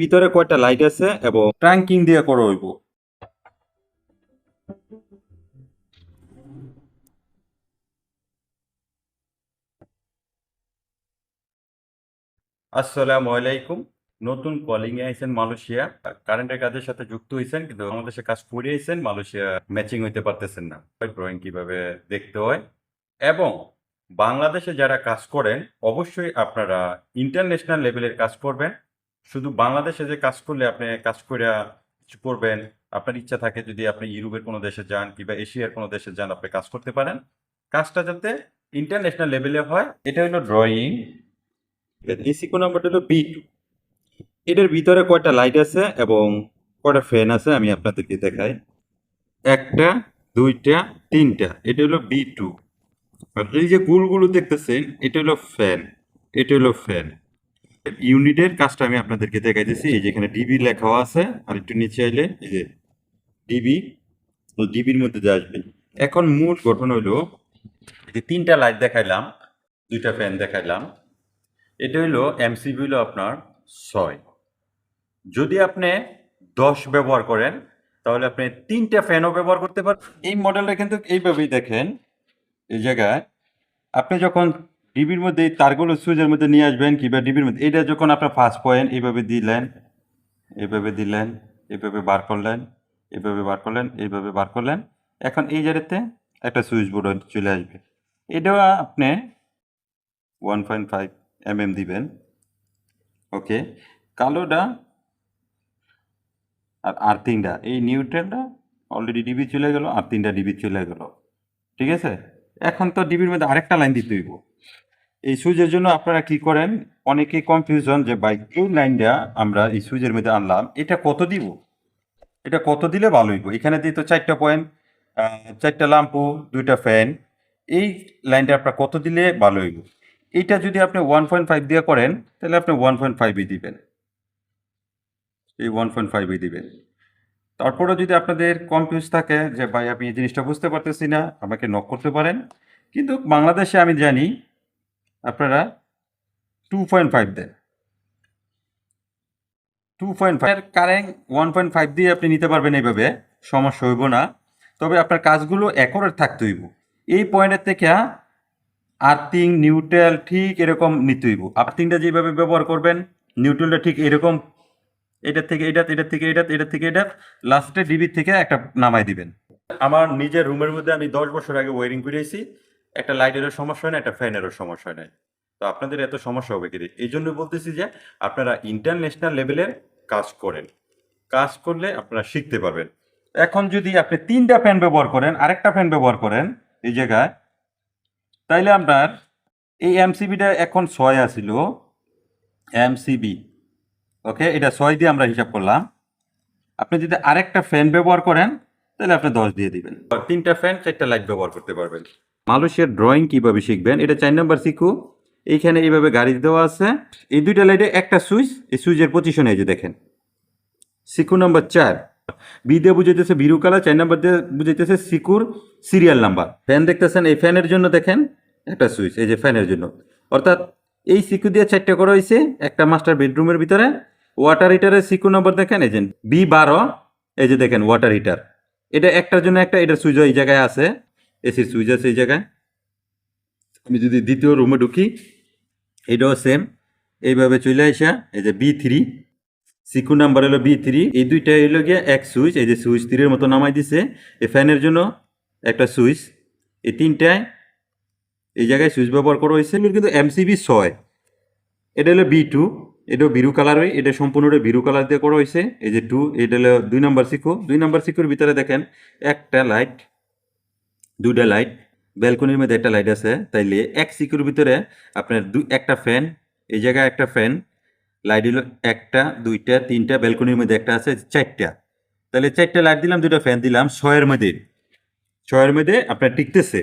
ভিতরে কয়টা লাইট আছে এবং ট্রাঙ্কিং দিয়ে করা হইব? আসসালামু আলাইকুম। নতুন কলিং এ আইছেন মালয়েশিয়া। কারেন্টের কাজের সাথে যুক্ত হয়েছেন কিন্তু বাংলাদেশে কাজ করে আইছেন, মালয়েশিয়া ম্যাচিং হইতে পারতেছেন না। ড্রয়িং কীভাবে দেখতে হয়? এবং বাংলাদেশে যারা কাজ করেন, অবশ্যই আপনারা ইন্টারন্যাশনাল লেভেলের কাজ করবেন। শুধু বাংলাদেশে যে কাজ করলে আপনি কাজ করে কিছু করবেন, আপনার ইচ্ছা থাকে যদি আপনি ইউরোপের কোনো দেশে যান কিংবা এশিয়ার কোনো দেশে যান, আপনি কাজ করতে পারেন। কাজটা যাতে ইন্টারন্যাশনাল লেভেলে হয়, এটা হলো ড্রয়িং এসিকো নাম্বারটা হলো বি টু এটার ভিতরে কয়টা লাইট আছে এবং কয়টা ফ্যান আছে আমি আপনাদেরকে দেখাই। একটা, দুইটা, তিনটা। এটা হলো বি টু এই যে গুলগুলো দেখতেছেন, এটা হলো ফ্যান এটা হলো ফ্যান ইউনিটের কাজটা আমি আপনাদেরকে দেখাইতেছি, এই যে এখানে ডিবি লেখাও আছে, আর একটু নিচে আইলে, এই যে ডিবি তো ডিবির মধ্যে যে আসবে। এখন মূল গঠন হইল যে তিনটা লাইট দেখাইলাম, দুইটা ফ্যান দেখাইলাম, এটা হইল এমসিবি হলো আপনার ছয়। যদি আপনি দশ ব্যবহার করেন, তাহলে আপনি তিনটা ফ্যানও ব্যবহার করতে পারেন এই মডেলটা কিন্তু এইভাবেই দেখেন, এই জায়গায়, আপনি যখন ডিবির মধ্যে এই তারগুলো সুইচের মধ্যে নিয়ে আসবেন কিংবা ডিবির মধ্যে। এটা যখন আপনার ফার্স্ট পয়েন্ট এইভাবে দিলেন এইভাবে দিলেন এইভাবে বার করলেন এইভাবে বার করলেন এইভাবে বার করলেন। এখন এই জায়গাতে একটা সুইচ বোর্ড চলে আসবে। এটাও আপনি one point five M M দিবেন। ওকে? কালোটা আর আর্থিংটা, এই নিউট্রেলটা অলরেডি ডিবি চলে গেল আর তিনটা ডিবি চলে গেল। ঠিক আছে? এখন তো ডিবির মধ্যে আরেকটা লাইন দিতে হইব। এই সুইচের জন্য আপনারা কি করেন? অনেকে কনফিউশন যে বাইক এই লাইনটা আমরা এই সুইচের মধ্যে আনলাম, এটা কত দিব? এটা কত দিলে ভালো হইব? এখানে দিয়ে তো চারটা পয়েন্ট চারটা লাম্পু দুইটা ফ্যান এই লাইনটা আপনার কত দিলে ভালো হইব? এইটা যদি আপনি ওয়ান পয়েন্ট ফাইভ দিয়ে করেন, তাহলে আপনি ওয়ান পয়েন্ট ফাইভই দিবেন। এই ওয়ান পয়েন্ট ফাইভই দিবেন। তারপরেও যদি আপনাদের কনফিউজ থাকে যে, ভাই আমি এই জিনিসটা বুঝতে পারতেছি না, আমাকে নক করতে পারেন। কিন্তু বাংলাদেশে আমি জানি আপনারা টু পয়েন্ট ফাইভ দেন। Two point five current one point five দিয়ে আপনি নিতে পারবেন এইভাবে, সমস্যা হইব না। তবে আপনার কাজগুলো একরেট থাকতে হইব। এই পয়েন্টের থেকে আর্থিং নিউট্রাল ঠিক এরকম নিতে হইব। আর্থিংটা যেভাবে ব্যবহার করবেন নিউট্রালটা ঠিক এরকম, এটার থেকে এটা এটার থেকে এটা এটার থেকে এটা লাস্টে ডিবির থেকে একটা নামাই দিবেন। আমার নিজের রুমের মধ্যে আমি দশ বছর আগে ওয়ারিং করেছি একটা লাইটেরও সমস্যা হয় না, একটা ফ্যানেরও সমস্যা হয় না। তো আপনাদের এত সমস্যা হবে কি এই জন্য বলতেছি যে আপনারা ইন্টারন্যাশনাল লেভেলের কাজ করেন। কাজ করলে আপনারা শিখতে পারবেন। এখন যদি আপনি তিনটা ফ্যান ব্যবহার করেন, আরেকটা ফ্যান ব্যবহার করেন এই জায়গায়, তাইলে আপনার এই এমসিবিটা এখন ছয় আসিল এমসিবি ওকে এটা ছয় দিয়ে আমরা হিসাব করলাম। আপনি যদি আরেকটা ফ্যান ব্যবহার করেন তাহলে আপনি দশ দিয়ে দিবেন। তিনটা ফ্যান চারটা লাইট ব্যবহার করতে পারবেন। মালয়েশিয়ার ড্রয়িং কীভাবে শিখবেন? এটা চার নাম্বার শিখু। এইখানে এইভাবে গাড়ি দেওয়া আছে। এই দুইটা লাইটে একটা সুইচ, এই সুইচের পজিশনে এই যে দেখেন। সিকু নাম্বার চার। বি দিয়ে বুঝাইতেছে বিরু কালার চার নাম্বার দিয়ে বুঝাইতেছে সিকুর সিরিয়াল নাম্বার ফ্যান দেখতেছেন, এই ফ্যানের জন্য দেখেন একটা সুইচ, এই যে ফ্যানের জন্য। অর্থাৎ এই সিকু দিয়ে চারটে করা হয়েছে, একটা মাস্টার বেডরুমের ভিতরে। ওয়াটার হিটারের সিকু নাম্বার দেখেন, এই যে বি বারো, এই যে দেখেন ওয়াটার হিটার এটা একটার জন্য একটা, এটার সুইচ এই জায়গায় আছে। এসির সুইচ আছে এই জায়গায়। আমি যদি দ্বিতীয় রুমে ঢুকি, এটাও সেম এইভাবে চলে আসা, এই যে বি থ্রি সিকু নাম্বার হলো বি থ্রি এই দুইটা হইল গিয়ে এক সুইচ, এই যে সুইচ তীরের মতো নামাই দিছে। এই ফ্যানের জন্য একটা সুইচ। এই তিনটায় এই জায়গায় সুইচ ব্যবহার করা হয়েছে। কিন্তু এমসিবি ছয়। এটা হলো বি টু এটাও বিরু কালার হয় এটা সম্পূর্ণটা বিরু কালার দিয়ে করা হয়েছে। এই যে টু এটা হলো দুই নম্বর সিকো দুই নম্বর সিকোর ভিতরে দেখেন, একটা লাইট দুইটা লাইট ব্যালকনির মধ্যে একটা লাইট আছে, তাইলে এক সিকুর ভিতরে আপনার দু, একটা ফ্যান এই জায়গায় একটা ফ্যান লাইট হলো একটা, দুইটা, তিনটা ব্যালকনির মধ্যে একটা আছে, চারটা। তাহলে চারটা লাইট দিলাম, দুইটা ফ্যান দিলাম, ছয়ের মধ্যে। ছয়ের মধ্যে আপনার টিকতেছে।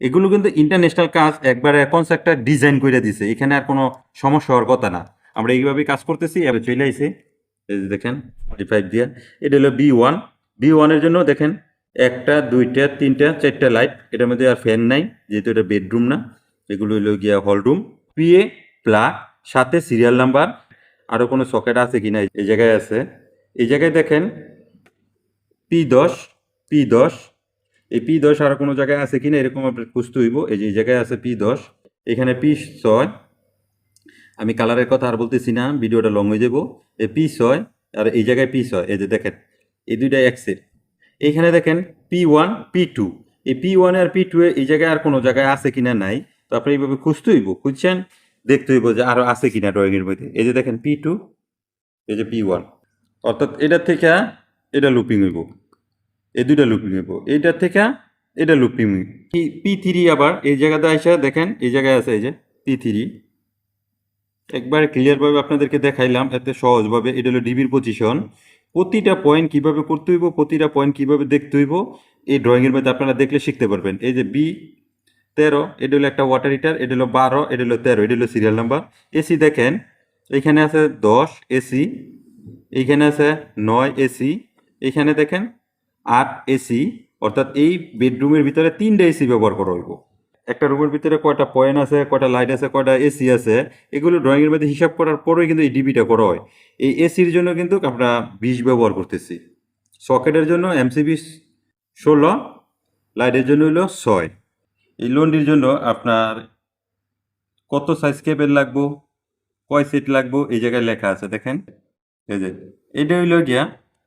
এগুলো কিন্তু ইন্টারন্যাশনাল কাজ, একবারে কনসেপ্টটা ডিজাইন করে দিছে। এখানে আর কোনো সমস্যা হওয়ার কথা না। আমরা এইভাবে কাজ করতেছি, এবার চলে যে দেখেন ফাইভ দিয়ে। এটা হলো বি ওয়ান বি ওয়ানের জন্য দেখেন একটা, দুইটা, তিনটা, চারটা লাইট এটার মধ্যে আর ফ্যান নাই, যেহেতু এটা বেডরুম না, এগুলো হলো গিয়া হল রুম পিএ প্লাগ সাথে সিরিয়াল নাম্বার আরও কোনো সকেট আছে কি না এই জায়গায় আছে। এই জায়গায় দেখেন পি দশ পি দশ, এই পি দশ আর কোনো জায়গায় আছে কি না এরকম আপনার খুঁজতে হইব, এই যে এই জায়গায় আছে পি দশ, এখানে পি ছয়, আমি কালারের কথা আর বলতেছি না, ভিডিওটা লং হয়ে যাব, এই পি ছয় আর এই জায়গায় পি ছয়, এই যে দেখেন, এই দুইটা একসেট এইখানে দেখেন পি ওয়ান পি টু এই পি ওয়ান আর পি টু এই জায়গায় আর কোনো জায়গায় আছে কিনা নাই। তো আপনি এইভাবে খুঁজতে হইব, খুঁজছেন, দেখতে হইব যে আরও আছে কিনা ড্রয়িংয়ের মধ্যে। এই যে দেখেন পি টু এই যে পি ওয়ান অর্থাৎ এটার থেকে এটা লুপিং হইব। এই দুইটা লুপিং হইব। এইটার থেকে এটা লুপিং পি থ্রি আবার এই জায়গাতে আসে দেখেন, এই জায়গায় আছে এই যে পি থ্রি একবার ক্লিয়ারভাবে আপনাদেরকে দেখাইলাম, এতে সহজভাবে। এটা হলো ডিবির পজিশন প্রতিটা পয়েন্ট কীভাবে করতে হইব, প্রতিটা পয়েন্ট কীভাবে দেখতে হইব, এই ড্রয়িংয়ের মধ্যে আপনারা দেখলে শিখতে পারবেন। এই যে বি তেরো, এটা হলো একটা ওয়াটার হিটার এটা হলো বারো, এটা হলো তেরো, এটা হলো সিরিয়াল নাম্বার এসি দেখেন, এখানে আছে দশ এসি এইখানে আছে নয় এসি এখানে দেখেন আট এসি অর্থাৎ এই বেডরুমের ভিতরে তিনটা এসি ব্যবহার করা হইব। একটা রুমের ভিতরে কয়টা পয়েন্ট আছে, কয়টা লাইট আছে, কয়টা এসি আছে, এগুলো ড্রয়িংয়ের মধ্যে হিসাব করার পরেই কিন্তু এই ডিবিটা করা হয়। এই এসির জন্য কিন্তু আমরা বিশ ব্যবহার করতেছি। সকেটের জন্য এমসিবি ষোলো, লাইটের জন্য হলো ছয়। এই লোনটির জন্য আপনার কত সাইজ কেবেল লাগবো, কয় সেট লাগবো, এই জায়গায় লেখা আছে, দেখেন। এই যে, এটা হইল গিয়া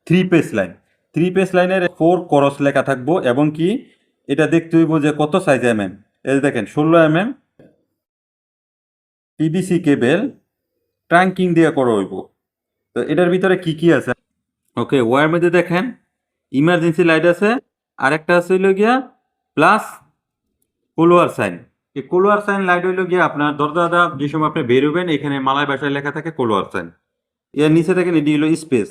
three phase line three phase লাইনের ফোর করস লেখা থাকব, এবং কি এটা দেখতে হইব যে কত সাইজ এম এম এই দেখেন, ষোলো M M PVC cable trunking দিয়ে করা হইব। তো এটার ভিতরে কি কি আছে? ওকে ওয়ার মধ্যে দেখেন ইমার্জেন্সি লাইট আছে আর একটা আছে হইল গিয়া প্লাস কোলোয়ার সাইন এই কোলোয়ার সাইন লাইট হইল গিয়া আপনার, দরজা যে সময় আপনি বেরোবেন এখানে মালায় ভাষায় লেখা থাকে কোলোয়ার সাইন এর নিচে দেখেন, এটি হলো স্পেস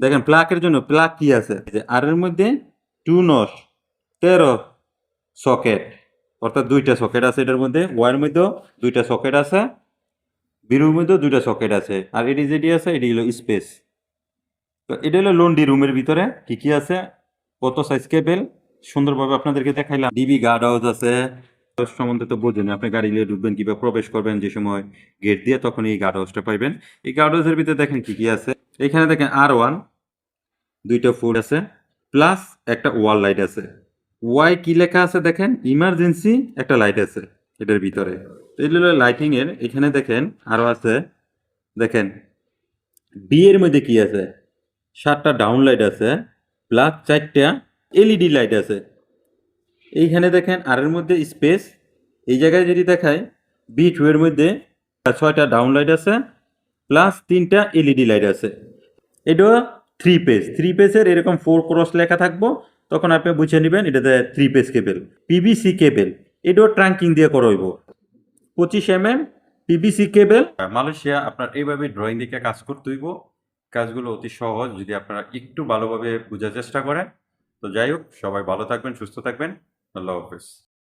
দেখেন প্লাকের জন্য প্লাক কি আছে? আর এর মধ্যে টু নস, তেরো সকেট অর্থাৎ দুইটা সকেট আছে এটার মধ্যে, ওয়ার মধ্যেও দুইটা সকেট আছে, বিরুর মধ্যেও দুইটা সকেট আছে। আর এটি যেটি আছে, এটি হলো স্পেস। তো এটা হলো লন্ডি রুমের ভিতরে কি কি আছে, কত সাইজ কেবেল সুন্দরভাবে আপনাদেরকে দেখাইলাম। ডিবি গার্ড হাউস আছে। সম্বন্ধে তো বোঝেন, আপনি গাড়ি নিয়ে ঢুকবেন কীভাবে প্রবেশ করবেন যে সময় গেট দিয়ে, তখন এই গার্ড হাউসটা পাইবেন। এই গার্ড হাউসের ভিতরে দেখেন কি কি আছে। এখানে দেখেন আর ওয়ান দুইটা ফুড আছে প্লাস একটা ওয়াল লাইট আছে। ওয়াই কি লেখা আছে দেখেন? ইমার্জেন্সি একটা লাইট আছে এটার ভিতরে। এগুলো লাইটিং এর। এখানে দেখেন আরও আছে। দেখেন বি এর মধ্যে কি আছে? সাতটা ডাউন লাইট আছে প্লাস চারটা এলইডি লাইট আছে। এইখানে দেখেন আর এর মধ্যে স্পেস এই জায়গায় যদি দেখায় বি টু এর মধ্যে ছয়টা ডাউন লাইট আছে প্লাস তিনটা এলইডি লাইট আছে। এটা থ্রি পেজ থ্রি পেজের এরকম ফোর ক্রস লেখা থাকব। তখন আপনি বুঝে নেবেন এটাতে three phase cable PVC cable এটাও ট্রাঙ্কিং দিয়ে করা পঁচিশ M M PVC cable Malaysia আপনার এইভাবে ড্রয়িং দিকে কাজ করতে হইব। কাজগুলো অতি সহজ, যদি আপনারা একটু ভালোভাবে বোঝার চেষ্টা করেন। তো যাই হোক, সবাই ভালো থাকবেন, সুস্থ থাকবেন। আল্লাহ হাফেজ।